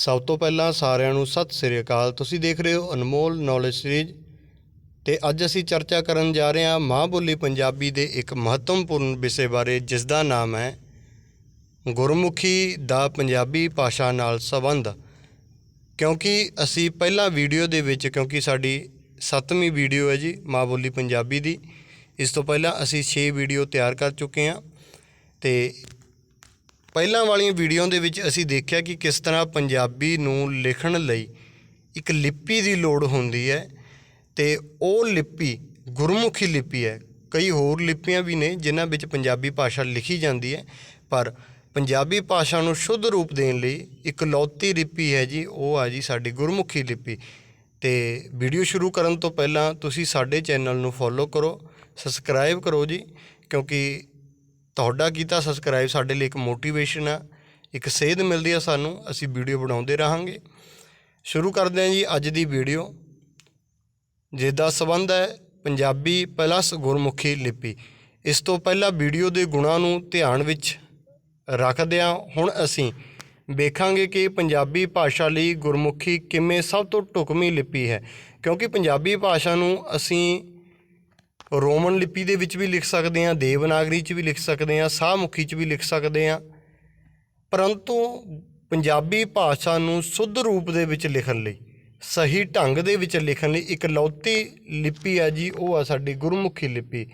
ਸਭ ਤੋਂ ਪਹਿਲਾਂ ਸਾਰਿਆਂ ਨੂੰ ਸਤਿ ਸ੍ਰੀ ਅਕਾਲ। ਤੁਸੀਂ ਦੇਖ ਰਹੇ ਹੋ ਅਨਮੋਲ ਨੌਲੇਜ ਸੀਰੀਜ਼ ਤੇ ਅੱਜ ਅਸੀਂ ਚਰਚਾ ਕਰਨ ਜਾ ਰਹੇ ਹਾਂ ਮਾਂ ਬੋਲੀ ਪੰਜਾਬੀ ਦੇ ਇੱਕ ਮਹੱਤਵਪੂਰਨ ਵਿਸ਼ੇ ਬਾਰੇ ਜਿਸ ਦਾ ਨਾਮ ਹੈ ਗੁਰਮੁਖੀ ਦਾ ਪੰਜਾਬੀ ਭਾਸ਼ਾ ਨਾਲ ਸੰਬੰਧ। ਕਿਉਂਕਿ ਅਸੀਂ ਪਹਿਲਾਂ ਵੀਡੀਓ ਦੇ ਵਿੱਚ, ਕਿਉਂਕਿ ਸਾਡੀ 7ਵੀਂ ਵੀਡੀਓ ਹੈ ਜੀ ਮਾਂ ਬੋਲੀ ਪੰਜਾਬੀ ਦੀ, ਇਸ ਤੋਂ ਪਹਿਲਾਂ ਅਸੀਂ 6 ਵੀਡੀਓ ਤਿਆਰ ਕਰ ਚੁੱਕੇ ਹਾਂ ਤੇ ਪਹਿਲਾਂ ਵਾਲੀਆਂ ਵੀਡੀਓ ਦੇ ਵਿੱਚ ਅਸੀਂ ਦੇਖਿਆ ਕਿ ਕਿਸ ਤਰ੍ਹਾਂ ਪੰਜਾਬੀ ਨੂੰ ਲਿਖਣ ਲਈ ਇੱਕ ਲਿਪੀ ਦੀ ਲੋੜ ਹੁੰਦੀ ਹੈ ਤੇ ਉਹ ਲਿਪੀ ਗੁਰਮੁਖੀ ਲਿਪੀ ਹੈ। ਕਈ ਹੋਰ ਲਿਪੀਆਂ ਵੀ ਨੇ ਜਿਨ੍ਹਾਂ ਵਿੱਚ ਪੰਜਾਬੀ ਭਾਸ਼ਾ ਲਿਖੀ ਜਾਂਦੀ ਹੈ, ਪਰ ਪੰਜਾਬੀ ਭਾਸ਼ਾ ਨੂੰ ਸ਼ੁੱਧ ਰੂਪ ਦੇਣ ਲਈ ਇਕਲੌਤੀ ਲਿਪੀ ਹੈ ਜੀ, ਉਹ ਆ ਜੀ ਸਾਡੀ ਗੁਰਮੁਖੀ ਲਿਪੀ। ਤੇ ਵੀਡੀਓ ਸ਼ੁਰੂ ਕਰਨ ਤੋਂ ਪਹਿਲਾਂ ਤੁਸੀਂ ਸਾਡੇ ਚੈਨਲ ਨੂੰ ਫੋਲੋ ਕਰੋ, ਸਬਸਕ੍ਰਾਈਬ ਕਰੋ ਜੀ, ਕਿਉਂਕਿ ਤੁਹਾਡਾ ਕੀਤਾ ਸਬਸਕ੍ਰਾਈਬ ਸਾਡੇ ਲਈ ਇੱਕ ਮੋਟੀਵੇਸ਼ਨ ਆ, ਇੱਕ ਸੇਧ ਮਿਲਦੀ ਆ ਸਾਨੂੰ, ਅਸੀਂ ਵੀਡੀਓ ਬਣਾਉਂਦੇ ਰਹਾਂਗੇ। ਸ਼ੁਰੂ ਕਰਦੇ ਹਾਂ ਜੀ ਅੱਜ ਦੀ ਵੀਡੀਓ। ਜਿਸ ਦਾ ਸਬੰਧ ਹੈ ਪੰਜਾਬੀ ਪਲੱਸ ਗੁਰਮੁਖੀ ਲਿਪੀ। ਇਸ ਤੋਂ ਪਹਿਲਾਂ ਵੀਡੀਓ ਦੇ ਗੁਣਾਂ ਨੂੰ ਧਿਆਨ ਵਿੱਚ ਰੱਖਦਿਆਂ ਹੁਣ ਅਸੀਂ ਵੇਖਾਂਗੇ ਕਿ ਪੰਜਾਬੀ ਭਾਸ਼ਾ ਲਈ ਗੁਰਮੁਖੀ ਕਿਵੇਂ ਸਭ ਤੋਂ ਢੁਕਵੀਂ ਲਿਪੀ ਹੈ। ਕਿਉਂਕਿ ਪੰਜਾਬੀ ਭਾਸ਼ਾ ਨੂੰ ਅਸੀਂ ਰੋਮਨ ਲਿਪੀ ਦੇ ਵਿੱਚ ਵੀ ਲਿਖ ਸਕਦੇ ਹਾਂ, ਦੇਵਨਾਗਰੀ 'ਚ ਵੀ ਲਿਖ ਸਕਦੇ ਹਾਂ, ਸਾਹਮੁਖੀ 'ਚ ਵੀ ਲਿਖ ਸਕਦੇ ਹਾਂ। ਪਰੰਤੂ ਪੰਜਾਬੀ ਭਾਸ਼ਾ ਨੂੰ ਸੁੱਧ ਰੂਪ ਦੇ ਵਿੱਚ ਲਿਖਣ ਲਈ, ਸਹੀ ਢੰਗ ਦੇ ਵਿੱਚ ਲਿਖਣ ਲਈ ਇੱਕ ਲੌਤੀ ਲਿਪੀ ਆ ਜੀ, ਉਹ ਆ ਸਾਡੀ ਗੁਰਮੁਖੀ ਲਿਪੀ।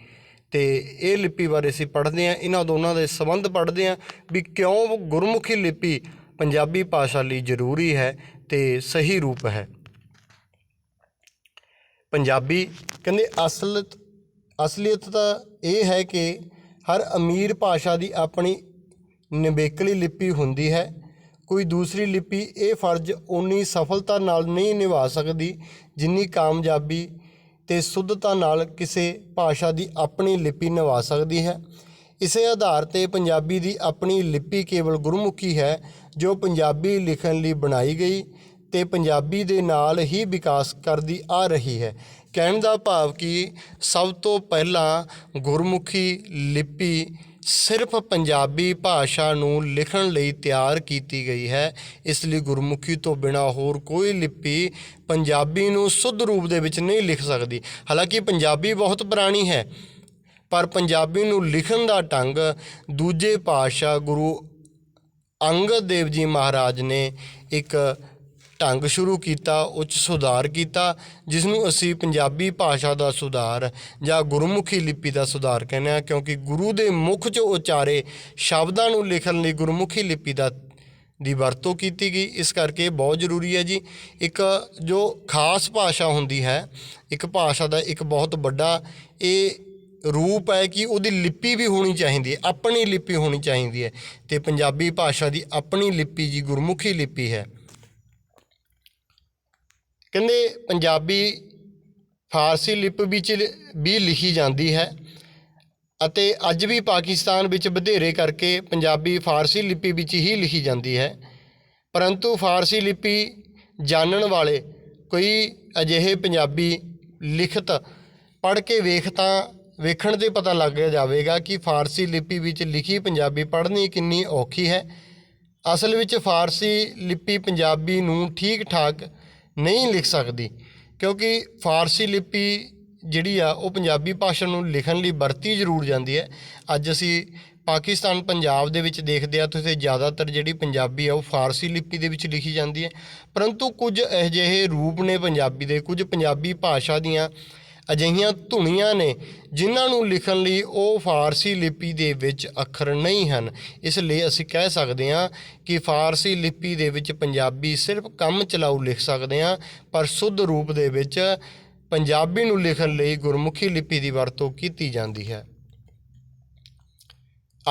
ਤੇ ਇਹ ਲਿਪੀ ਬਾਰੇ ਅਸੀਂ ਪੜ੍ਹਦੇ ਹਾਂ, ਇਹਨਾਂ ਦੋਨਾਂ ਦੇ ਸੰਬੰਧ ਪੜ੍ਹਦੇ ਹਾਂ ਵੀ ਕਿਉਂ ਗੁਰਮੁਖੀ ਲਿਪੀ ਪੰਜਾਬੀ ਭਾਸ਼ਾ ਲਈ ਜ਼ਰੂਰੀ ਹੈ ਤੇ ਸਹੀ ਰੂਪ ਹੈ। ਪੰਜਾਬੀ ਕਹਿੰਦੇ ਅਸਲ ਅਸਲੀਅਤ ਤਾਂ ਇਹ ਹੈ ਕਿ ਹਰ ਅਮੀਰ ਭਾਸ਼ਾ ਦੀ ਆਪਣੀ ਨਿਵੇਕਲੀ ਲਿਪੀ ਹੁੰਦੀ ਹੈ। ਕੋਈ ਦੂਸਰੀ ਲਿਪੀ ਇਹ ਫਰਜ਼ ਉਨੀ ਸਫਲਤਾ ਨਾਲ ਨਹੀਂ ਨਿਭਾ ਸਕਦੀ ਜਿੰਨੀ ਕਾਮਯਾਬੀ ਤੇ ਸੁੱਧਤਾ ਨਾਲ ਕਿਸੇ ਭਾਸ਼ਾ ਦੀ ਆਪਣੀ ਲਿਪੀ ਨਿਭਾ ਸਕਦੀ ਹੈ। ਇਸੇ ਆਧਾਰ ਤੇ ਪੰਜਾਬੀ ਦੀ ਆਪਣੀ ਲਿਪੀ ਕੇਵਲ ਗੁਰਮੁਖੀ ਹੈ, ਜੋ ਪੰਜਾਬੀ ਲਿਖਣ ਲਈ ਬਣਾਈ ਗਈ ਤੇ ਪੰਜਾਬੀ ਦੇ ਨਾਲ ਹੀ ਵਿਕਾਸ ਕਰਦੀ ਆ ਰਹੀ ਹੈ। ਕਹਿਣ ਦਾ ਭਾਵ ਕਿ ਸਭ ਤੋਂ ਪਹਿਲਾਂ ਗੁਰਮੁਖੀ ਲਿਪੀ ਸਿਰਫ ਪੰਜਾਬੀ ਭਾਸ਼ਾ ਨੂੰ ਲਿਖਣ ਲਈ ਤਿਆਰ ਕੀਤੀ ਗਈ ਹੈ। ਇਸ ਲਈ ਗੁਰਮੁਖੀ ਤੋਂ ਬਿਨਾ ਹੋਰ ਕੋਈ ਲਿਪੀ ਪੰਜਾਬੀ ਨੂੰ ਸੁੱਧ ਰੂਪ ਦੇ ਵਿੱਚ ਨਹੀਂ ਲਿਖ ਸਕਦੀ। ਹਾਲਾਂਕਿ ਪੰਜਾਬੀ ਬਹੁਤ ਪੁਰਾਣੀ ਹੈ, ਪਰ ਪੰਜਾਬੀ ਨੂੰ ਲਿਖਣ ਦਾ ਢੰਗ ਦੂਜੇ ਪਾਤਸ਼ਾਹ ਗੁਰੂ ਅੰਗਦ ਦੇਵ ਜੀ ਮਹਾਰਾਜ ਨੇ ਇੱਕ ਢੰਗ ਸ਼ੁਰੂ ਕੀਤਾ, ਉੱਚ ਸੁਧਾਰ ਕੀਤਾ ਜਿਸ ਨੂੰ ਅਸੀਂ ਪੰਜਾਬੀ ਭਾਸ਼ਾ ਦਾ ਸੁਧਾਰ ਜਾਂ ਗੁਰਮੁਖੀ ਲਿਪੀ ਦਾ ਸੁਧਾਰ ਕਹਿੰਦੇ ਹਾਂ, ਕਿਉਂਕਿ ਗੁਰੂ ਦੇ ਮੁਖ 'ਚ ਉਚਾਰੇ ਸ਼ਬਦਾਂ ਨੂੰ ਲਿਖਣ ਲਈ ਗੁਰਮੁਖੀ ਲਿਪੀ ਦਾ ਦੀ ਵਰਤੋਂ ਕੀਤੀ ਗਈ। ਇਸ ਕਰਕੇ ਬਹੁਤ ਜ਼ਰੂਰੀ ਹੈ ਜੀ। ਇੱਕ ਜੋ ਖਾਸ ਭਾਸ਼ਾ ਹੁੰਦੀ ਹੈ, ਇੱਕ ਭਾਸ਼ਾ ਦਾ ਇੱਕ ਬਹੁਤ ਵੱਡਾ ਇਹ ਰੂਪ ਹੈ ਕਿ ਉਹਦੀ ਲਿਪੀ ਵੀ ਹੋਣੀ ਚਾਹੀਦੀ ਹੈ, ਆਪਣੀ ਲਿਪੀ ਹੋਣੀ ਚਾਹੀਦੀ ਹੈ। ਤੇ ਪੰਜਾਬੀ ਭਾਸ਼ਾ ਦੀ ਆਪਣੀ ਲਿਪੀ ਜੀ ਗੁਰਮੁਖੀ ਲਿਪੀ ਹੈ। ਕਹਿੰਦੇ ਪੰਜਾਬੀ ਫਾਰਸੀ ਲਿਪੀ ਵਿੱਚ ਵੀ ਲਿਖੀ ਜਾਂਦੀ ਹੈ ਅਤੇ ਅੱਜ ਵੀ ਪਾਕਿਸਤਾਨ ਵਿੱਚ ਵਧੇਰੇ ਕਰਕੇ ਪੰਜਾਬੀ ਫਾਰਸੀ ਲਿਪੀ ਵਿੱਚ ਹੀ ਲਿਖੀ ਜਾਂਦੀ ਹੈ। ਪਰੰਤੂ ਫਾਰਸੀ ਲਿਪੀ ਜਾਣਨ ਵਾਲੇ ਕੋਈ ਅਜਿਹੇ ਪੰਜਾਬੀ ਲਿਖਤ ਪੜ੍ਹ ਕੇ ਵੇਖ ਤਾਂ ਵੇਖਣ ਤੇ ਪਤਾ ਲੱਗ ਜਾਵੇਗਾ ਕਿ ਫਾਰਸੀ ਲਿਪੀ ਵਿੱਚ ਲਿਖੀ ਪੰਜਾਬੀ ਪੜ੍ਹਨੀ ਕਿੰਨੀ ਔਖੀ ਹੈ। ਅਸਲ ਵਿੱਚ ਫਾਰਸੀ ਲਿਪੀ ਪੰਜਾਬੀ ਨੂੰ ਠੀਕ ਠਾਕ ਨਹੀਂ ਲਿਖ ਸਕਦੀ, ਕਿਉਂਕਿ ਫਾਰਸੀ ਲਿਪੀ ਜਿਹੜੀ ਆ, ਉਹ ਪੰਜਾਬੀ ਭਾਸ਼ਾ ਨੂੰ ਲਿਖਣ ਲਈ ਵਰਤੀ ਜ਼ਰੂਰ ਜਾਂਦੀ ਹੈ। ਅੱਜ ਅਸੀਂ ਪਾਕਿਸਤਾਨ ਪੰਜਾਬ ਦੇ ਵਿੱਚ ਦੇਖਦੇ ਆ ਤੁਸੀਂ ਜ਼ਿਆਦਾਤਰ ਜਿਹੜੀ ਪੰਜਾਬੀ ਆ, ਉਹ ਫਾਰਸੀ ਲਿਪੀ ਦੇ ਵਿੱਚ ਲਿਖੀ ਜਾਂਦੀ ਹੈ। ਪਰੰਤੂ ਕੁਝ ਅਜਿਹੇ ਰੂਪ ਨੇ ਪੰਜਾਬੀ ਦੇ, ਕੁਝ ਪੰਜਾਬੀ ਭਾਸ਼ਾ ਦੀਆਂ ਅਜਿਹੀਆਂ ਧੁਨੀਆਂ ਨੇ ਜਿਨ੍ਹਾਂ ਨੂੰ ਲਿਖਣ ਲਈ ਉਹ ਫਾਰਸੀ ਲਿਪੀ ਦੇ ਵਿੱਚ ਅੱਖਰ ਨਹੀਂ ਹਨ। ਇਸ ਲਈ ਅਸੀਂ ਕਹਿ ਸਕਦੇ ਹਾਂ ਕਿ ਫਾਰਸੀ ਲਿਪੀ ਦੇ ਵਿੱਚ ਪੰਜਾਬੀ ਸਿਰਫ ਕੰਮ ਚਲਾਊ ਲਿਖ ਸਕਦੇ ਹਾਂ, ਪਰ ਸੁੱਧ ਰੂਪ ਦੇ ਵਿੱਚ ਪੰਜਾਬੀ ਨੂੰ ਲਿਖਣ ਲਈ ਗੁਰਮੁਖੀ ਲਿਪੀ ਦੀ ਵਰਤੋਂ ਕੀਤੀ ਜਾਂਦੀ ਹੈ।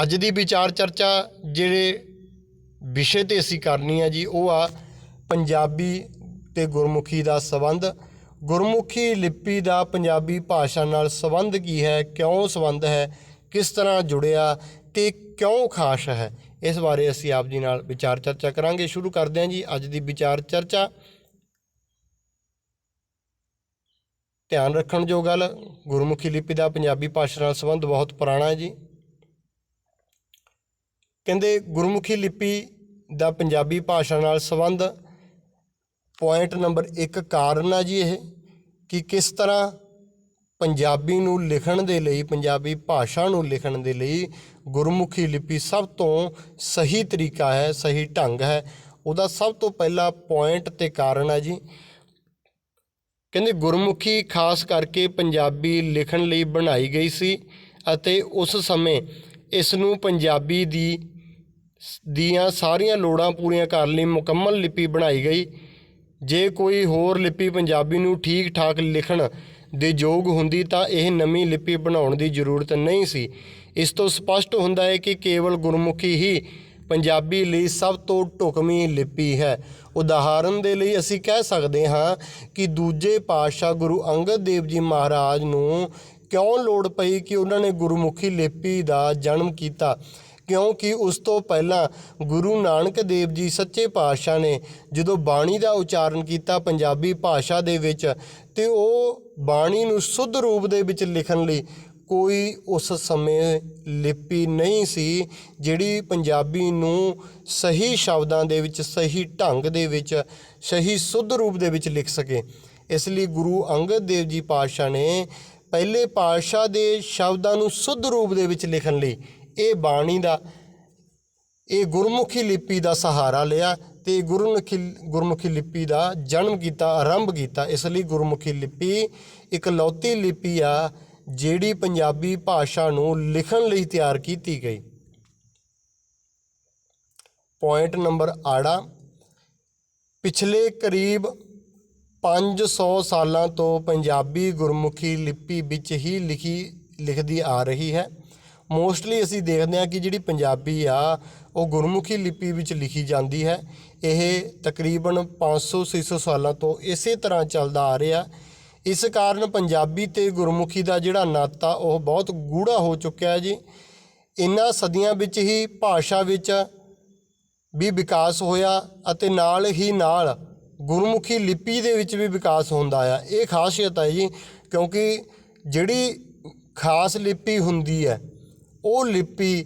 ਅੱਜ ਦੀ ਵਿਚਾਰ ਚਰਚਾ ਜਿਹੜੇ ਵਿਸ਼ੇ ਤੇ ਅਸੀਂ ਕਰਨੀ ਆ ਜੀ, ਉਹ ਆ ਪੰਜਾਬੀ ਤੇ ਗੁਰਮੁਖੀ ਦਾ ਸੰਬੰਧ। ਗੁਰਮੁਖੀ ਲਿਪੀ ਦਾ ਪੰਜਾਬੀ ਭਾਸ਼ਾ ਨਾਲ ਸੰਬੰਧ ਕੀ ਹੈ? ਕਿਉਂ ਸੰਬੰਧ ਹੈ? ਕਿਸ ਤਰ੍ਹਾਂ ਜੁੜਿਆ? ਤੇ ਕਿਉਂ ਖਾਸ ਹੈ? ਇਸ ਬਾਰੇ ਅਸੀਂ ਆਪ ਜੀ ਨਾਲ ਵਿਚਾਰ ਚਰਚਾ ਕਰਾਂਗੇ। ਸ਼ੁਰੂ ਕਰਦੇ ਹਾਂ ਜੀ ਅੱਜ ਦੀ ਵਿਚਾਰ ਚਰਚਾ। ਧਿਆਨ ਰੱਖਣ ਜੋ ਗੱਲ, ਗੁਰਮੁਖੀ ਲਿਪੀ ਦਾ ਪੰਜਾਬੀ ਭਾਸ਼ਾ ਨਾਲ ਸੰਬੰਧ ਬਹੁਤ ਪੁਰਾਣਾ ਹੈ ਜੀ। ਕਹਿੰਦੇ ਗੁਰਮੁਖੀ ਲਿਪੀ ਦਾ ਪੰਜਾਬੀ ਭਾਸ਼ਾ ਨਾਲ ਸੰਬੰਧ ਪੁਆਇੰਟ ਨੰਬਰ 1 ਕਾਰਨ ਆ ਜੀ ਇਹ। ਕਿ ਕਿਸ ਤਰ੍ਹਾਂ ਪੰਜਾਬੀ ਨੂੰ ਲਿਖਣ ਦੇ ਲਈ, ਪੰਜਾਬੀ ਭਾਸ਼ਾ ਨੂੰ ਲਿਖਣ ਦੇ ਲਈ ਗੁਰਮੁਖੀ ਲਿਪੀ ਸਭ ਤੋਂ ਸਹੀ ਤਰੀਕਾ ਹੈ, ਸਹੀ ਢੰਗ ਹੈ। ਉਹਦਾ ਸਭ ਤੋਂ ਪਹਿਲਾ ਪੁਆਇੰਟ ਤੇ ਕਾਰਨ ਹੈ ਜੀ। ਕਹਿੰਦੇ ਗੁਰਮੁਖੀ ਖਾਸ ਕਰਕੇ ਪੰਜਾਬੀ ਲਿਖਣ ਲਈ ਬਣਾਈ ਗਈ ਸੀ ਅਤੇ ਉਸ ਸਮੇਂ ਇਸ ਨੂੰ ਪੰਜਾਬੀ ਦੀ ਦੀਆਂ ਸਾਰੀਆਂ ਲੋੜਾਂ ਪੂਰੀਆਂ ਕਰਨ ਲਈ ਮੁਕੰਮਲ ਲਿਪੀ ਬਣਾਈ ਗਈ। ਜੇ ਕੋਈ ਹੋਰ ਲਿਪੀ ਪੰਜਾਬੀ ਨੂੰ ਠੀਕ ਠਾਕ ਲਿਖਣ ਦੇ ਯੋਗ ਹੁੰਦੀ ਤਾਂ ਇਹ ਨਵੀਂ ਲਿਪੀ ਬਣਾਉਣ ਦੀ ਜ਼ਰੂਰਤ ਨਹੀਂ ਸੀ। ਇਸ ਤੋਂ ਸਪਸ਼ਟ ਹੁੰਦਾ ਹੈ ਕਿ ਕੇਵਲ ਗੁਰਮੁਖੀ ਹੀ ਪੰਜਾਬੀ ਲਈ ਸਭ ਤੋਂ ਢੁਕਵੀਂ ਲਿਪੀ ਹੈ। ਉਦਾਹਰਨ ਦੇ ਲਈ ਅਸੀਂ ਕਹਿ ਸਕਦੇ ਹਾਂ ਕਿ ਦੂਜੇ ਪਾਤਸ਼ਾਹ ਗੁਰੂ ਅੰਗਦ ਦੇਵ ਜੀ ਮਹਾਰਾਜ ਨੂੰ ਕਿਉਂ ਲੋੜ ਪਈ ਕਿ ਉਹਨਾਂ ਨੇ ਗੁਰਮੁਖੀ ਲਿਪੀ ਦਾ ਜਨਮ ਕੀਤਾ? ਕਿਉਂਕਿ ਉਸ ਤੋਂ ਪਹਿਲਾਂ ਗੁਰੂ ਨਾਨਕ ਦੇਵ ਜੀ ਸੱਚੇ ਪਾਤਸ਼ਾਹ ਨੇ ਜਦੋਂ ਬਾਣੀ ਦਾ ਉਚਾਰਨ ਕੀਤਾ ਪੰਜਾਬੀ ਭਾਸ਼ਾ ਦੇ ਵਿੱਚ, ਤੇ ਉਹ ਬਾਣੀ ਨੂੰ ਸੁੱਧ ਰੂਪ ਦੇ ਵਿੱਚ ਲਿਖਣ ਲਈ ਕੋਈ ਉਸ ਸਮੇਂ ਲਿਪੀ ਨਹੀਂ ਸੀ, ਜਿਹੜੀ ਪੰਜਾਬੀ ਨੂੰ ਸਹੀ ਸ਼ਬਦਾਂ ਦੇ ਵਿੱਚ, ਸਹੀ ਢੰਗ ਦੇ ਵਿੱਚ, ਸਹੀ ਸੁੱਧ ਰੂਪ ਦੇ ਵਿੱਚ ਲਿਖ ਸਕੇ। ਇਸ ਲਈ ਗੁਰੂ ਅੰਗਦ ਦੇਵ ਜੀ ਪਾਤਸ਼ਾਹ ਨੇ ਪਹਿਲੇ ਪਾਤਸ਼ਾਹ ਦੇ ਸ਼ਬਦਾਂ ਨੂੰ ਸੁੱਧ ਰੂਪ ਦੇ ਵਿੱਚ ਲਿਖਣ ਲਈ ਇਹ ਬਾਣੀ ਦਾ, ਇਹ ਗੁਰਮੁਖੀ ਲਿਪੀ ਦਾ ਸਹਾਰਾ ਲਿਆ ਤੇ ਗੁਰਮੁਖੀ ਗੁਰਮੁਖੀ ਲਿਪੀ ਦਾ ਜਨਮ ਕੀਤਾ, ਆਰੰਭ ਕੀਤਾ। ਇਸ ਲਈ ਗੁਰਮੁਖੀ ਲਿਪੀ ਇਕਲੌਤੀ ਲਿਪੀ ਆ, ਜਿਹੜੀ ਪੰਜਾਬੀ ਭਾਸ਼ਾ ਨੂੰ ਲਿਖਣ ਲਈ ਤਿਆਰ ਕੀਤੀ ਗਈ। ਪੁਆਇੰਟ ਨੰਬਰ ਆੜਾ। ਪਿਛਲੇ ਕਰੀਬ 500 ਸਾਲਾਂ ਤੋਂ ਪੰਜਾਬੀ ਗੁਰਮੁਖੀ ਲਿਪੀ ਵਿੱਚ ਹੀ ਲਿਖੀ, ਲਿਖਦੀ ਆ ਰਹੀ ਹੈ। ਮੋਸਟਲੀ ਅਸੀਂ ਦੇਖਦੇ ਹਾਂ ਕਿ ਜਿਹੜੀ ਪੰਜਾਬੀ ਆ, ਉਹ ਗੁਰਮੁਖੀ ਲਿਪੀ ਵਿੱਚ ਲਿਖੀ ਜਾਂਦੀ ਹੈ। ਇਹ ਤਕਰੀਬਨ 500-600 ਸਾਲਾਂ ਤੋਂ ਇਸੇ ਤਰ੍ਹਾਂ ਚੱਲਦਾ ਆ ਰਿਹਾ। ਇਸ ਕਾਰਨ ਪੰਜਾਬੀ ਤੇ ਗੁਰਮੁਖੀ ਦਾ ਜਿਹੜਾ ਨਾਤਾ, ਉਹ ਬਹੁਤ ਗੂੜਾ ਹੋ ਚੁੱਕਿਆ ਹੈ ਜੀ। ਇਨ੍ਹਾਂ ਸਦੀਆਂ ਵਿੱਚ ਹੀ ਭਾਸ਼ਾ ਵਿੱਚ ਵੀ ਵਿਕਾਸ ਹੋਇਆ ਅਤੇ ਨਾਲ ਹੀ ਨਾਲ ਗੁਰਮੁਖੀ ਲਿਪੀ ਦੇ ਵਿੱਚ ਵੀ ਵਿਕਾਸ ਹੁੰਦਾ ਆ। ਇਹ ਖਾਸੀਅਤ ਹੈ ਜੀ, ਕਿਉਂਕਿ ਜਿਹੜੀ ਖਾਸ ਲਿਪੀ ਹੁੰਦੀ ਹੈ ਉਹ ਲਿਪੀ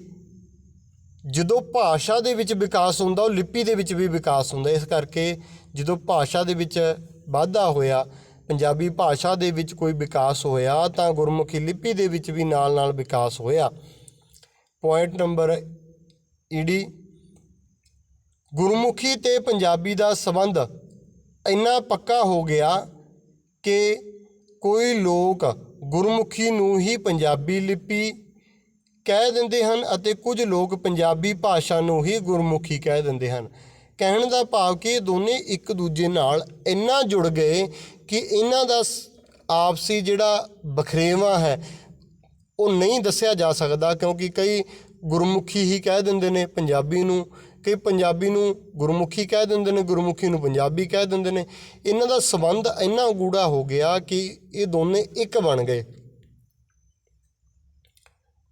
ਜਦੋਂ ਭਾਸ਼ਾ ਦੇ ਵਿੱਚ ਵਿਕਾਸ ਹੁੰਦਾ, ਉਹ ਲਿਪੀ ਦੇ ਵਿੱਚ ਵੀ ਵਿਕਾਸ ਹੁੰਦਾ। ਇਸ ਕਰਕੇ ਜਦੋਂ ਭਾਸ਼ਾ ਦੇ ਵਿੱਚ ਵਾਧਾ ਹੋਇਆ, ਪੰਜਾਬੀ ਭਾਸ਼ਾ ਦੇ ਵਿੱਚ ਕੋਈ ਵਿਕਾਸ ਹੋਇਆ, ਤਾਂ ਗੁਰਮੁਖੀ ਲਿਪੀ ਦੇ ਵਿੱਚ ਵੀ ਨਾਲ ਨਾਲ ਵਿਕਾਸ ਹੋਇਆ। ਪੁਆਇੰਟ ਨੰਬਰ ਈਡੀ ਗੁਰਮੁਖੀ ਤੇ ਪੰਜਾਬੀ ਦਾ ਸੰਬੰਧ ਇੰਨਾ ਪੱਕਾ ਹੋ ਗਿਆ ਕਿ ਕੋਈ ਲੋਕ ਗੁਰਮੁਖੀ ਨੂੰ ਹੀ ਪੰਜਾਬੀ ਲਿਪੀ ਕਹਿ ਦਿੰਦੇ ਹਨ ਅਤੇ ਕੁਝ ਲੋਕ ਪੰਜਾਬੀ ਭਾਸ਼ਾ ਨੂੰ ਹੀ ਗੁਰਮੁਖੀ ਕਹਿ ਦਿੰਦੇ ਹਨ। ਕਹਿਣ ਦਾ ਭਾਵ ਕਿ ਇਹ ਦੋਨੇ ਇੱਕ ਦੂਜੇ ਨਾਲ ਇੰਨਾ ਜੁੜ ਗਏ ਕਿ ਇਹਨਾਂ ਦਾ ਆਪਸੀ ਜਿਹੜਾ ਬਖਰੇਵਾ ਹੈ, ਉਹ ਨਹੀਂ ਦੱਸਿਆ ਜਾ ਸਕਦਾ ਕਿਉਂਕਿ ਕਈ ਗੁਰਮੁਖੀ ਹੀ ਕਹਿ ਦਿੰਦੇ ਨੇ ਪੰਜਾਬੀ ਨੂੰ, ਕਈ ਪੰਜਾਬੀ ਨੂੰ ਗੁਰਮੁਖੀ ਕਹਿ ਦਿੰਦੇ ਨੇ, ਗੁਰਮੁਖੀ ਨੂੰ ਪੰਜਾਬੀ ਕਹਿ ਦਿੰਦੇ ਨੇ। ਇਹਨਾਂ ਦਾ ਸਬੰਧ ਇੰਨਾ ਗੂੜਾ ਹੋ ਗਿਆ ਕਿ ਇਹ ਦੋਨੇ ਇੱਕ ਬਣ ਗਏ।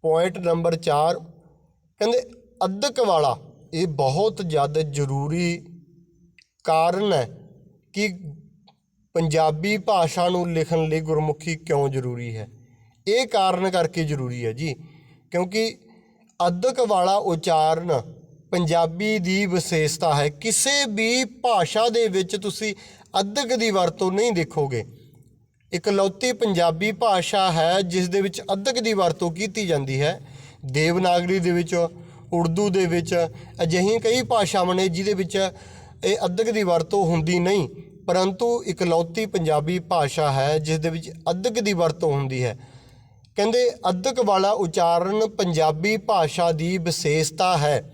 ਪੁਆਇੰਟ ਨੰਬਰ 4 ਕਹਿੰਦੇ ਅਧਕ ਵਾਲਾ, ਇਹ ਬਹੁਤ ਜ਼ਿਆਦਾ ਜ਼ਰੂਰੀ ਕਾਰਨ ਹੈ ਕਿ ਪੰਜਾਬੀ ਭਾਸ਼ਾ ਨੂੰ ਲਿਖਣ ਲਈ ਗੁਰਮੁਖੀ ਕਿਉਂ ਜ਼ਰੂਰੀ ਹੈ? ਇਹ ਕਾਰਨ ਕਰਕੇ ਜ਼ਰੂਰੀ ਹੈ ਜੀ, ਕਿਉਂਕਿ ਅਧਕ ਵਾਲਾ ਉਚਾਰਨ ਪੰਜਾਬੀ ਦੀ ਵਿਸ਼ੇਸ਼ਤਾ ਹੈ। ਕਿਸੇ ਵੀ ਭਾਸ਼ਾ ਦੇ ਵਿੱਚ ਤੁਸੀਂ ਅਧਕ ਦੀ ਵਰਤੋਂ ਨਹੀਂ ਦੇਖੋਗੇ। ਇਕਲੌਤੀ ਪੰਜਾਬੀ ਭਾਸ਼ਾ ਹੈ, ਜਿਸ ਦੇ ਵਿੱਚ ਅਧਕ ਦੀ ਵਰਤੋਂ ਕੀਤੀ ਜਾਂਦੀ ਹੈ। ਦੇਵਨਾਗਰੀ ਦੇ ਵਿੱਚ, ਉਰਦੂ ਦੇ ਵਿੱਚ, ਅਜਿਹੀਆਂ ਕਈ ਭਾਸ਼ਾਵਾਂ ਨੇ ਜਿਹਦੇ ਵਿੱਚ ਇਹ ਅਧਕ ਦੀ ਵਰਤੋਂ ਹੁੰਦੀ ਨਹੀਂ, ਪਰੰਤੂ ਇਕਲੌਤੀ ਪੰਜਾਬੀ ਭਾਸ਼ਾ ਹੈ, ਜਿਸ ਦੇ ਵਿੱਚ ਅਧਕ ਦੀ ਵਰਤੋਂ ਹੁੰਦੀ ਹੈ। ਕਹਿੰਦੇ, ਅਧਕ ਵਾਲਾ ਉਚਾਰਨ ਪੰਜਾਬੀ ਭਾਸ਼ਾ ਦੀ ਵਿਸ਼ੇਸ਼ਤਾ ਹੈ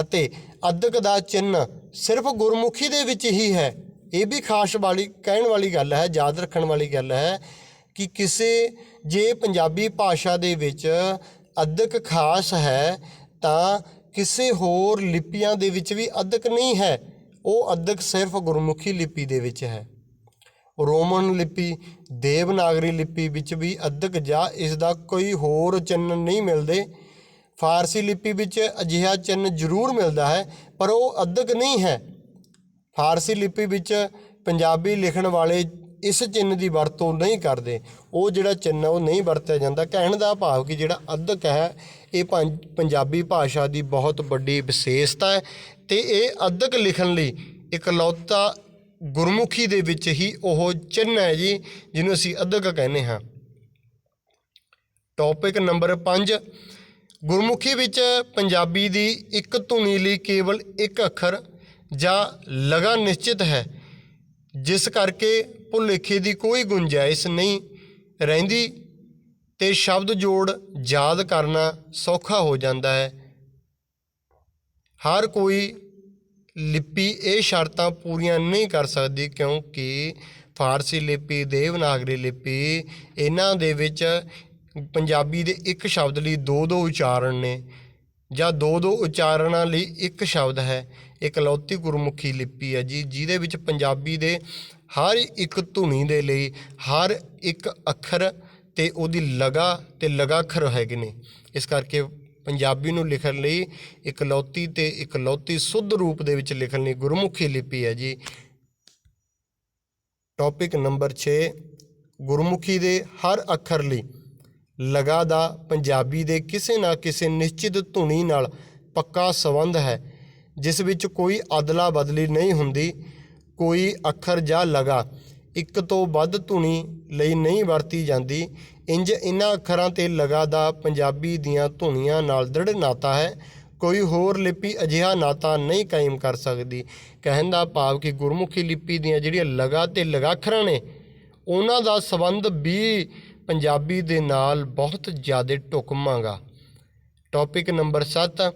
ਅਤੇ ਅਧਕ ਦਾ ਚਿੰਨ੍ਹ ਸਿਰਫ ਗੁਰਮੁਖੀ ਦੇ ਵਿੱਚ ਹੀ ਹੈ। ਇਹ ਵੀ ਖਾਸ ਵਾਲੀ, ਕਹਿਣ ਵਾਲੀ ਗੱਲ ਹੈ, ਯਾਦ ਰੱਖਣ ਵਾਲੀ ਗੱਲ ਹੈ ਕਿ ਕਿਸੇ, ਜੇ ਪੰਜਾਬੀ ਭਾਸ਼ਾ ਦੇ ਵਿੱਚ ਅਧਕ ਖਾਸ ਹੈ, ਤਾਂ ਕਿਸੇ ਹੋਰ ਲਿਪੀਆਂ ਦੇ ਵਿੱਚ ਵੀ ਅਧਕ ਨਹੀਂ ਹੈ। ਉਹ ਅਧਕ ਸਿਰਫ ਗੁਰਮੁਖੀ ਲਿਪੀ ਦੇ ਵਿੱਚ ਹੈ। ਰੋਮਨ ਲਿਪੀ, ਦੇਵਨਾਗਰੀ ਲਿਪੀ ਵਿੱਚ ਵੀ ਅਧਕ ਜਾਂ ਇਸ ਦਾ ਕੋਈ ਹੋਰ ਚਿੰਨ੍ਹ ਨਹੀਂ ਮਿਲਦੇ। ਫਾਰਸੀ ਲਿਪੀ ਵਿੱਚ ਅਜਿਹਾ ਚਿੰਨ੍ਹ ਜ਼ਰੂਰ ਮਿਲਦਾ ਹੈ, ਪਰ ਉਹ ਅਧਕ ਨਹੀਂ ਹੈ। ਫਾਰਸੀ ਲਿਪੀ ਵਿੱਚ ਪੰਜਾਬੀ ਲਿਖਣ ਵਾਲੇ ਇਸ ਚਿੰਨ੍ਹ ਦੀ ਵਰਤੋਂ ਨਹੀਂ ਕਰਦੇ। ਉਹ ਜਿਹੜਾ ਚਿੰਨ੍ਹ ਉਹ ਨਹੀਂ ਵਰਤਿਆ ਜਾਂਦਾ। ਕਹਿਣ ਦਾ ਭਾਵ ਕਿ ਜਿਹੜਾ ਅਧਕ ਹੈ, ਇਹ ਪੰਜਾਬੀ ਭਾਸ਼ਾ ਦੀ ਬਹੁਤ ਵੱਡੀ ਵਿਸ਼ੇਸ਼ਤਾ ਹੈ ਤੇ ਇਹ ਅਧਕ ਲਿਖਣ ਲਈ ਇਕਲੌਤਾ ਗੁਰਮੁਖੀ ਦੇ ਵਿੱਚ ਹੀ ਉਹ ਚਿੰਨ੍ਹ ਹੈ ਜੀ, ਜਿਹਨੂੰ ਅਸੀਂ ਅਧਿਕ ਕਹਿੰਦੇ ਹਾਂ। ਟੌਪਿਕ ਨੰਬਰ 5 ਗੁਰਮੁਖੀ ਵਿੱਚ ਪੰਜਾਬੀ ਦੀ ਇੱਕ ਧੁਨੀ ਲਈ ਕੇਵਲ ਇੱਕ ਅੱਖਰ ਜਾਂ ਲਗਾ ਨਿਸ਼ਚਿਤ ਹੈ, ਜਿਸ ਕਰਕੇ ਭੁਲੇਖੇ ਦੀ ਕੋਈ ਗੁੰਜਾਇਸ਼ ਨਹੀਂ ਰਹਿੰਦੀ ਤੇ ਸ਼ਬਦ ਜੋੜ ਯਾਦ ਕਰਨਾ ਸੌਖਾ ਹੋ ਜਾਂਦਾ ਹੈ। ਹਰ ਕੋਈ ਲਿਪੀ ਇਹ ਸ਼ਰਤਾਂ ਪੂਰੀਆਂ ਨਹੀਂ ਕਰ ਸਕਦੀ ਕਿਉਂਕਿ ਫਾਰਸੀ ਲਿਪੀ, ਦੇਵਨਾਗਰੀ ਲਿਪੀ ਇਹਨਾਂ ਦੇ ਵਿੱਚ ਪੰਜਾਬੀ ਦੇ ਇੱਕ ਸ਼ਬਦ ਲਈ ਦੋ ਦੋ ਉਚਾਰਨ ਨੇ। ਜਾਂ ਦੋ ਦੋ ਉਚਾਰਨਾਂ ਲਈ ਇੱਕ ਸ਼ਬਦ ਹੈ, ਇਕਲੌਤੀ ਗੁਰਮੁਖੀ ਲਿਪੀ ਹੈ ਜੀ, ਜਿਹਦੇ ਵਿੱਚ ਪੰਜਾਬੀ ਦੇ ਹਰ ਇੱਕ ਧੁਨੀ ਦੇ ਲਈ ਹਰ ਇੱਕ ਅੱਖਰ ਤੇ ਉਹਦੀ ਲਗਾ ਤੇ ਲਗਾਖਰ ਹੈਗੇ ਨੇ। ਇਸ ਕਰਕੇ ਪੰਜਾਬੀ ਨੂੰ ਲਿਖਣ ਲਈ ਇਕਲੌਤੀ ਤੇ ਇਕਲੌਤੀ ਸੁੱਧ ਰੂਪ ਦੇ ਵਿੱਚ ਲਿਖਣ ਲਈ ਗੁਰਮੁਖੀ ਲਿਪੀ ਹੈ ਜੀ। ਟੌਪਿਕ ਨੰਬਰ 6 ਗੁਰਮੁਖੀ ਦੇ ਹਰ ਅੱਖਰ ਲਈ। ਲਗਾ ਦਾ ਪੰਜਾਬੀ ਦੇ ਕਿਸੇ ਨਾ ਕਿਸੇ ਨਿਸ਼ਚਿਤ ਧੁਨੀ ਨਾਲ ਪੱਕਾ ਸੰਬੰਧ ਹੈ, ਜਿਸ ਵਿੱਚ ਕੋਈ ਅਦਲਾ ਬਦਲੀ ਨਹੀਂ ਹੁੰਦੀ, ਕੋਈ ਅੱਖਰ ਜਾਂ ਲਗਾ ਇੱਕ ਤੋਂ ਵੱਧ ਧੁਨੀ ਲਈ ਨਹੀਂ ਵਰਤੀ ਜਾਂਦੀ। ਇੰਜ ਇਹਨਾਂ ਅੱਖਰਾਂ ਤੇ ਲਗਾ ਦਾ ਪੰਜਾਬੀ ਦੀਆਂ ਧੁਨੀਆਂ ਨਾਲ ਦ੍ਰਿੜ ਨਾਤਾ ਹੈ। ਕੋਈ ਹੋਰ ਲਿਪੀ ਅਜਿਹਾ ਨਾਤਾ ਨਹੀਂ ਕਾਇਮ ਕਰ ਸਕਦੀ। ਕਹਿਣ ਦਾ ਭਾਵ ਕਿ ਗੁਰਮੁਖੀ ਲਿਪੀ ਦੀਆਂ ਜਿਹੜੀਆਂ ਲਗਾ ਤੇ ਲਗਾਖਰਾਂ ਨੇ, ਉਹਨਾਂ ਦਾ ਸੰਬੰਧ ਵੀ ਪੰਜਾਬੀ ਦੇ ਨਾਲ ਬਹੁਤ ਜ਼ਿਆਦਾ ਢੁਕਵਾਂਗਾ ਟੌਪਿਕ ਨੰਬਰ 7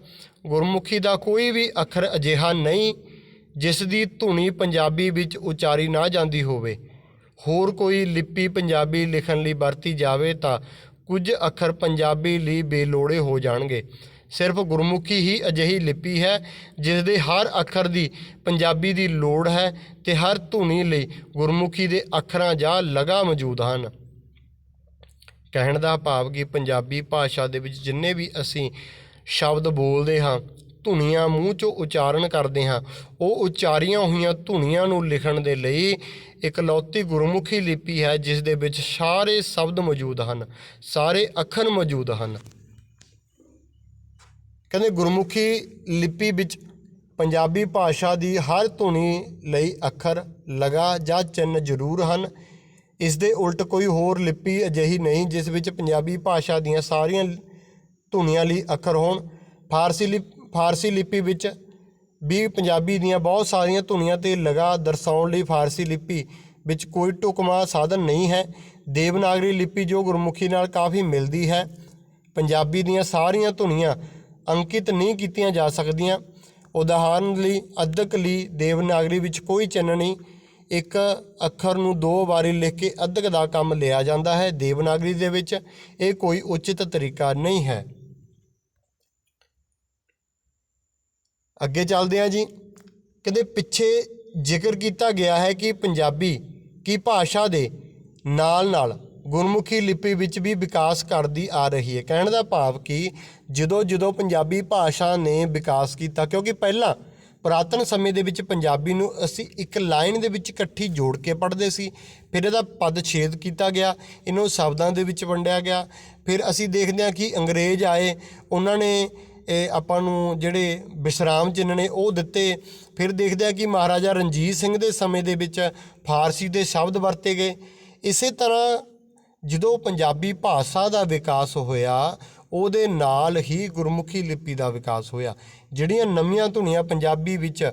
ਗੁਰਮੁਖੀ ਦਾ ਕੋਈ ਵੀ ਅੱਖਰ ਅਜਿਹਾ ਨਹੀਂ ਜਿਸ ਦੀ ਧੁਨੀ ਪੰਜਾਬੀ ਵਿੱਚ ਉਚਾਰੀ ਨਾ ਜਾਂਦੀ ਹੋਵੇ। ਹੋਰ ਕੋਈ ਲਿਪੀ ਪੰਜਾਬੀ ਲਿਖਣ ਲਈ ਵਰਤੀ ਜਾਵੇ ਤਾਂ ਕੁਝ ਅੱਖਰ ਪੰਜਾਬੀ ਲਈ ਬੇਲੋੜੇ ਹੋ ਜਾਣਗੇ। ਸਿਰਫ ਗੁਰਮੁਖੀ ਹੀ ਅਜਿਹੀ ਲਿਪੀ ਹੈ ਜਿਸ ਦੇ ਹਰ ਅੱਖਰ ਦੀ ਪੰਜਾਬੀ ਦੀ ਲੋੜ ਹੈ ਤੇ ਹਰ ਧੁਨੀ ਲਈ ਗੁਰਮੁਖੀ ਦੇ ਅੱਖਰਾਂ ਜਾਂ ਲਗਾ ਮੌਜੂਦ ਹਨ। ਕਹਿਣ ਦਾ ਭਾਵ ਕਿ ਪੰਜਾਬੀ ਭਾਸ਼ਾ ਦੇ ਵਿੱਚ ਜਿੰਨੇ ਵੀ ਅਸੀਂ ਸ਼ਬਦ ਬੋਲਦੇ ਹਾਂ, ਧੁਨੀਆਂ ਮੂੰਹ ਚੋਂ ਉਚਾਰਨ ਕਰਦੇ ਹਾਂ, ਉਹ ਉਚਾਰੀਆਂ ਹੋਈਆਂ ਧੁਨੀਆਂ ਨੂੰ ਲਿਖਣ ਦੇ ਲਈ ਇਕਲੌਤੀ ਗੁਰਮੁਖੀ ਲਿਪੀ ਹੈ, ਜਿਸ ਦੇ ਵਿੱਚ ਸਾਰੇ ਸ਼ਬਦ ਮੌਜੂਦ ਹਨ, ਸਾਰੇ ਅੱਖਰ ਮੌਜੂਦ ਹਨ। ਕਹਿੰਦੇ ਗੁਰਮੁਖੀ ਲਿਪੀ ਵਿੱਚ ਪੰਜਾਬੀ ਭਾਸ਼ਾ ਦੀ ਹਰ ਧੁਨੀ ਲਈ ਅੱਖਰ ਲਗਾ ਜਾਂ ਚਿੰਨ੍ਹ ਜ਼ਰੂਰ ਹਨ। ਇਸ ਦੇ ਉਲਟ ਕੋਈ ਹੋਰ ਲਿਪੀ ਅਜਿਹੀ ਨਹੀਂ ਜਿਸ ਵਿੱਚ ਪੰਜਾਬੀ ਭਾਸ਼ਾ ਦੀਆਂ ਸਾਰੀਆਂ ਧੁਨੀਆਂ ਲਈ ਅੱਖਰ ਹੋਣ। ਫਾਰਸੀ ਲਿਪ, ਫਾਰਸੀ ਲਿਪੀ ਵਿੱਚ ਵੀ ਪੰਜਾਬੀ ਦੀਆਂ ਬਹੁਤ ਸਾਰੀਆਂ ਧੁਨੀਆਂ ਤੇ ਲਗਾ ਦਰਸਾਉਣ ਲਈ ਫਾਰਸੀ ਲਿਪੀ ਵਿੱਚ ਕੋਈ ਢੁਕਵਾਂ ਸਾਧਨ ਨਹੀਂ ਹੈ। ਦੇਵਨਾਗਰੀ ਲਿਪੀ ਜੋ ਗੁਰਮੁਖੀ ਨਾਲ ਕਾਫੀ ਮਿਲਦੀ ਹੈ। ਪੰਜਾਬੀ ਦੀਆਂ ਸਾਰੀਆਂ ਧੁਨੀਆਂ ਅੰਕਿਤ ਨਹੀਂ ਕੀਤੀਆਂ ਜਾ ਸਕਦੀਆਂ। ਉਦਾਹਰਨ ਲਈ ਅਧਕ ਲਈ ਦੇਵਨਾਗਰੀ ਵਿੱਚ ਕੋਈ ਚਿੰਨ੍ਹ ਨਹੀਂ। ਇੱਕ ਅੱਖਰ ਨੂੰ ਦੋ ਵਾਰੀ ਲਿਖ ਕੇ ਅਧਕ ਦਾ ਕੰਮ ਲਿਆ ਜਾਂਦਾ ਹੈ। ਦੇਵਨਾਗਰੀ ਦੇ ਵਿੱਚ ਇਹ ਕੋਈ ਉਚਿਤ ਤਰੀਕਾ ਨਹੀਂ ਹੈ। ਅੱਗੇ ਚੱਲਦੇ ਹਾਂ ਜੀ। ਕਹਿੰਦੇ ਪਿੱਛੇ ਜ਼ਿਕਰ ਕੀਤਾ ਗਿਆ ਹੈ ਕਿ ਪੰਜਾਬੀ ਕੀ ਭਾਸ਼ਾ ਦੇ ਨਾਲ ਨਾਲ ਗੁਰਮੁਖੀ ਲਿਪੀ ਵਿੱਚ ਵੀ ਵਿਕਾਸ ਕਰਦੀ ਆ ਰਹੀ ਹੈ। ਕਹਿਣ ਦਾ ਭਾਵ ਕਿ ਜਦੋਂ ਜਦੋਂ ਪੰਜਾਬੀ ਭਾਸ਼ਾ ਨੇ ਵਿਕਾਸ ਕੀਤਾ, ਕਿਉਂਕਿ ਪਹਿਲਾਂ ਪੁਰਾਤਨ ਸਮੇਂ ਦੇ ਵਿੱਚ ਪੰਜਾਬੀ ਨੂੰ ਅਸੀਂ ਇੱਕ ਲਾਈਨ ਦੇ ਵਿੱਚ ਇਕੱਠੀ ਜੋੜ ਕੇ ਪੜ੍ਹਦੇ ਸੀ। ਫਿਰ ਇਹਦਾ ਪਦ ਛੇਦ ਕੀਤਾ ਗਿਆ, ਇਹਨੂੰ ਸ਼ਬਦਾਂ ਦੇ ਵਿੱਚ ਵੰਡਿਆ ਗਿਆ। ਫਿਰ ਅਸੀਂ ਦੇਖਦੇ ਹਾਂ ਕਿ ਅੰਗਰੇਜ਼ ਆਏ, ਉਹਨਾਂ ਨੇ, ਇਹ ਆਪਾਂ ਨੂੰ ਜਿਹੜੇ ਵਿਸ਼ਰਾਮ ਚਿੰਨ੍ਹ ਨੇ ਉਹ ਦਿੱਤੇ। ਫਿਰ ਦੇਖਦੇ ਆ ਕਿ ਮਹਾਰਾਜਾ ਰਣਜੀਤ ਸਿੰਘ ਦੇ ਸਮੇਂ ਦੇ ਵਿੱਚ ਫਾਰਸੀ ਦੇ ਸ਼ਬਦ ਵਰਤੇ ਗਏ। ਇਸੇ ਤਰ੍ਹਾਂ ਜਦੋਂ ਪੰਜਾਬੀ ਭਾਸ਼ਾ ਦਾ ਵਿਕਾਸ ਹੋਇਆ, ਉਹਦੇ ਨਾਲ ਹੀ ਗੁਰਮੁਖੀ ਲਿਪੀ ਦਾ ਵਿਕਾਸ ਹੋਇਆ। ਜਿਹੜੀਆਂ ਨਵੀਆਂ ਧੁਨੀਆਂ ਪੰਜਾਬੀ ਵਿੱਚ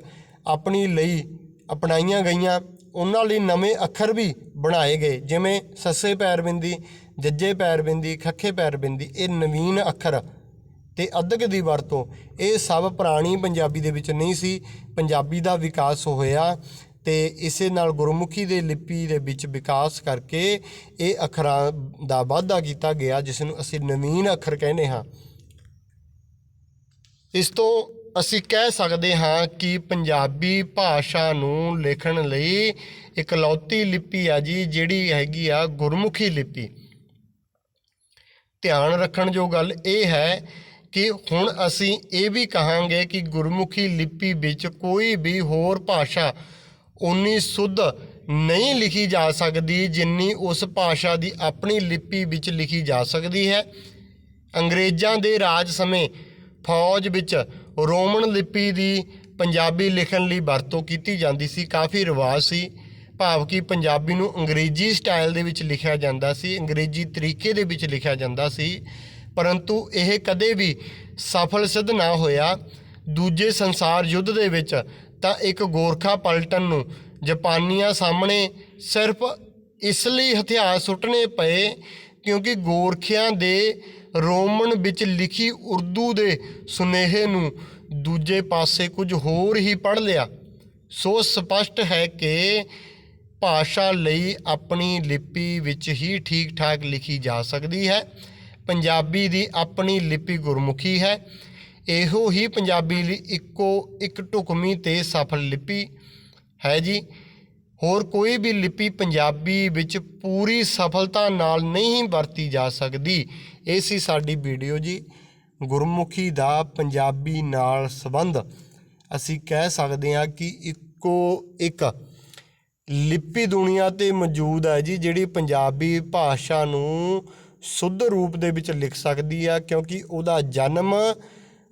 ਆਪਣੀ ਲਈ ਅਪਣਾਈਆਂ ਗਈਆਂ, ਉਹਨਾਂ ਲਈ ਨਵੇਂ ਅੱਖਰ ਵੀ ਬਣਾਏ ਗਏ। ਜਿਵੇਂ ਸੱਸੇ ਪੈਰ ਬਿੰਦੀ ਜੱਜੇ ਪੈਰ ਬਿੰਦੀ ਖੱਖੇ ਪੈਰ ਬਿੰਦੀ ਇਹ ਨਵੀਨ ਅੱਖਰ ਤੇ ਅਧਕ ਦੀ ਵਰਤੋਂ। ਇਹ ਸਭ ਪੁਰਾਣੀ ਪੰਜਾਬੀ ਦੇ ਵਿੱਚ ਨਹੀਂ ਸੀ। ਪੰਜਾਬੀ ਦਾ ਵਿਕਾਸ ਹੋਇਆ ਤੇ ਇਸੇ ਨਾਲ ਗੁਰਮੁਖੀ ਦੇ ਲਿਪੀ ਦੇ ਵਿੱਚ ਵਿਕਾਸ ਕਰਕੇ ਇਹ ਅੱਖਰਾਂ ਦਾ ਵਾਧਾ ਕੀਤਾ ਗਿਆ, ਜਿਸ ਨੂੰ ਅਸੀਂ ਨਵੀਨ ਅੱਖਰ ਕਹਿੰਦੇ ਹਾਂ। ਇਸ ਤੋਂ ਅਸੀਂ ਕਹਿ ਸਕਦੇ ਹਾਂ ਕਿ ਪੰਜਾਬੀ ਭਾਸ਼ਾ ਨੂੰ ਲਿਖਣ ਲਈ ਇਕਲੌਤੀ ਲਿਪੀ ਆ ਜੀ, ਜਿਹੜੀ ਹੈਗੀ ਆ ਗੁਰਮੁਖੀ ਲਿਪੀ। ਧਿਆਨ ਰੱਖਣ ਜੋ ਗੱਲ ਇਹ ਹੈ ਕਿ ਹੁਣ ਅਸੀਂ ਇਹ ਵੀ ਕਹਾਂਗੇ ਕਿ ਗੁਰਮੁਖੀ ਲਿਪੀ ਵਿੱਚ ਕੋਈ ਵੀ ਹੋਰ ਭਾਸ਼ਾ ਉਨੀ ਸੁੱਧ ਨਹੀਂ ਲਿਖੀ ਜਾ ਸਕਦੀ ਜਿੰਨੀ ਉਸ ਭਾਸ਼ਾ ਦੀ ਆਪਣੀ ਲਿਪੀ ਵਿੱਚ ਲਿਖੀ ਜਾ ਸਕਦੀ ਹੈ। ਅੰਗਰੇਜ਼ਾਂ ਦੇ ਰਾਜ ਸਮੇਂ ਫੌਜ ਵਿੱਚ ਰੋਮਨ ਲਿਪੀ ਦੀ ਪੰਜਾਬੀ ਲਿਖਣ ਲਈ ਵਰਤੋਂ ਕੀਤੀ ਜਾਂਦੀ ਸੀ। ਕਾਫੀ ਰਿਵਾਜ ਸੀ। ਭਾਵ ਕਿ ਪੰਜਾਬੀ ਨੂੰ ਅੰਗਰੇਜ਼ੀ ਸਟਾਈਲ ਦੇ ਵਿੱਚ ਲਿਖਿਆ ਜਾਂਦਾ ਸੀ, ਅੰਗਰੇਜ਼ੀ ਤਰੀਕੇ ਦੇ ਵਿੱਚ ਲਿਖਿਆ ਜਾਂਦਾ ਸੀ। ਪਰੰਤੂ ਇਹ ਕਦੇ ਵੀ ਸਫਲ ਸਿੱਧ ਨਾ ਹੋਇਆ। ਦੂਜੇ ਸੰਸਾਰ ਯੁੱਧ ਦੇ ਵਿੱਚ ਤਾਂ ਇੱਕ ਗੋਰਖਾ ਪਲਟਨ ਨੂੰ ਜਾਪਾਨੀਆਂ ਸਾਹਮਣੇ ਸਿਰਫ ਇਸ ਲਈ ਹਥਿਆਰ ਸੁੱਟਣੇ ਪਏ ਕਿਉਂਕਿ ਗੋਰਖਿਆਂ ਦੇ ਰੋਮਨ ਵਿੱਚ ਲਿਖੀ ਉਰਦੂ ਦੇ ਸੁਨੇਹੇ ਨੂੰ ਦੂਜੇ ਪਾਸੇ ਕੁਝ ਹੋਰ ਹੀ ਪੜ੍ਹ ਲਿਆ। ਸੋ ਸਪਸ਼ਟ ਹੈ ਕਿ ਭਾਸ਼ਾ ਲਈ ਆਪਣੀ ਲਿਪੀ ਵਿੱਚ ਹੀ ਠੀਕ ਠਾਕ ਲਿਖੀ ਜਾ ਸਕਦੀ ਹੈ। ਪੰਜਾਬੀ ਦੀ ਆਪਣੀ ਲਿਪੀ ਗੁਰਮੁਖੀ ਹੈ। ਇਹੋ ਹੀ ਪੰਜਾਬੀ ਲਈ ਇੱਕੋ ਇੱਕ ਢੁਕਵੀਂ ਤੇ ਸਫਲ ਲਿਪੀ ਹੈ ਜੀ। ਹੋਰ ਕੋਈ ਵੀ ਲਿਪੀ ਪੰਜਾਬੀ ਵਿੱਚ ਪੂਰੀ ਸਫਲਤਾ ਨਾਲ ਨਹੀਂ ਵਰਤੀ ਜਾ ਸਕਦੀ। ਇਹ ਸੀ ਸਾਡੀ ਵੀਡੀਓ ਜੀ। ਗੁਰਮੁਖੀ ਦਾ ਪੰਜਾਬੀ ਨਾਲ ਸੰਬੰਧ। ਅਸੀਂ ਕਹਿ ਸਕਦੇ ਹਾਂ ਕਿ ਇੱਕੋ ਇੱਕ ਲਿਪੀ ਦੁਨੀਆ ਤੇ ਮੌਜੂਦ ਹੈ ਜੀ, ਜਿਹੜੀ ਪੰਜਾਬੀ ਭਾਸ਼ਾ ਨੂੰ ਸੁੱਧ ਰੂਪ ਦੇ ਵਿੱਚ ਲਿਖ ਸਕਦੀ ਆ, ਕਿਉਂਕਿ ਉਹਦਾ ਜਨਮ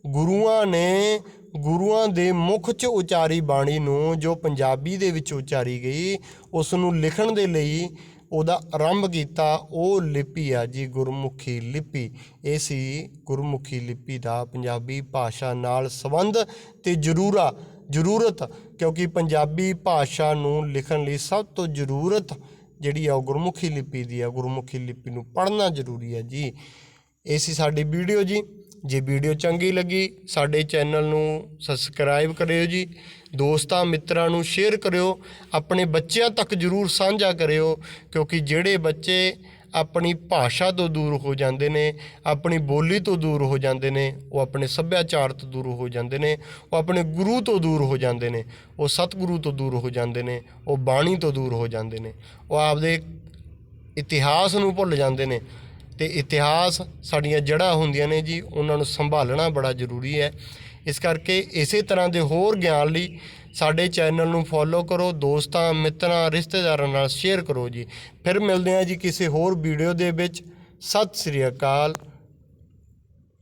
ਗੁਰੂਆਂ ਨੇ ਗੁਰੂਆਂ ਦੇ ਮੁਖ ਚ ਉਚਾਰੀ ਬਾਣੀ ਨੂੰ ਜੋ ਪੰਜਾਬੀ ਦੇ ਵਿੱਚ ਉਚਾਰੀ ਗਈ ਉਸ ਨੂੰ ਲਿਖਣ ਦੇ ਲਈ ਉਹਦਾ ਆਰੰਭ ਕੀਤਾ, ਉਹ ਲਿਪੀ ਆ ਜੀ ਗੁਰਮੁਖੀ ਲਿਪੀ। ਇਹ ਸੀ ਗੁਰਮੁਖੀ ਲਿਪੀ ਦਾ ਪੰਜਾਬੀ ਭਾਸ਼ਾ ਨਾਲ ਸੰਬੰਧ ਤੇ ਜ਼ਰੂਰਾ, ਜ਼ਰੂਰਤ, ਕਿਉਂਕਿ ਪੰਜਾਬੀ ਭਾਸ਼ਾ ਨੂੰ ਲਿਖਣ ਲਈ ਸਭ ਤੋਂ ਜ਼ਰੂਰਤ ਜਿਹੜੀ ਆ ਉਹ ਗੁਰਮੁਖੀ ਲਿਪੀ ਦੀ ਆ। ਗੁਰਮੁਖੀ ਲਿਪੀ ਨੂੰ ਪੜ੍ਹਨਾ ਜ਼ਰੂਰੀ ਹੈ ਜੀ। ਇਹ ਸੀ ਸਾਡੀ ਵੀਡੀਓ ਜੀ। ਜੇ ਵੀਡੀਓ ਚੰਗੀ ਲੱਗੀ, ਸਾਡੇ ਚੈਨਲ ਨੂੰ ਸਬਸਕ੍ਰਾਈਬ ਕਰਿਓ ਜੀ। ਦੋਸਤਾਂ, ਮਿੱਤਰਾਂ ਨੂੰ ਸ਼ੇਅਰ ਕਰਿਓ। ਆਪਣੇ ਬੱਚਿਆਂ ਤੱਕ ਜਰੂਰ ਸਾਂਝਾ ਕਰਿਓ, ਕਿਉਂਕਿ ਜਿਹੜੇ ਬੱਚੇ ਆਪਣੀ ਭਾਸ਼ਾ ਤੋਂ ਦੂਰ ਹੋ ਜਾਂਦੇ ਨੇ, ਆਪਣੀ ਬੋਲੀ ਤੋਂ ਦੂਰ ਹੋ ਜਾਂਦੇ ਨੇ, ਉਹ ਆਪਣੇ ਸੱਭਿਆਚਾਰ ਤੋਂ ਦੂਰ ਹੋ ਜਾਂਦੇ ਨੇ, ਉਹ ਆਪਣੇ ਗੁਰੂ ਤੋਂ ਦੂਰ ਹੋ ਜਾਂਦੇ ਨੇ, ਉਹ ਸਤਿਗੁਰੂ ਤੋਂ ਦੂਰ ਹੋ ਜਾਂਦੇ ਨੇ, ਉਹ ਬਾਣੀ ਤੋਂ ਦੂਰ ਹੋ ਜਾਂਦੇ ਨੇ, ਉਹ ਆਪਦੇ ਇਤਿਹਾਸ ਨੂੰ ਭੁੱਲ ਜਾਂਦੇ ਨੇ ਤੇ ਇਤਿਹਾਸ ਸਾਡੀਆਂ ਜੜ੍ਹਾਂ ਹੁੰਦੀਆਂ ਨੇ ਜੀ, ਉਹਨਾਂ ਨੂੰ ਸੰਭਾਲਣਾ ਬੜਾ ਜ਼ਰੂਰੀ ਹੈ। ਇਸ ਕਰਕੇ ਇਸੇ ਤਰ੍ਹਾਂ ਦੇ ਹੋਰ ਗਿਆਨ ਲਈ ਸਾਡੇ ਚੈਨਲ ਨੂੰ ਫੋਲੋ ਕਰੋ, ਦੋਸਤਾਂ, ਮਿੱਤਰਾਂ, ਰਿਸ਼ਤੇਦਾਰਾਂ ਨਾਲ ਸ਼ੇਅਰ ਕਰੋ ਜੀ। ਫਿਰ ਮਿਲਦੇ ਹਾਂ ਜੀ ਕਿਸੇ ਹੋਰ ਵੀਡੀਓ ਦੇ ਵਿੱਚ। ਸਤਿ ਸ੍ਰੀ ਅਕਾਲ।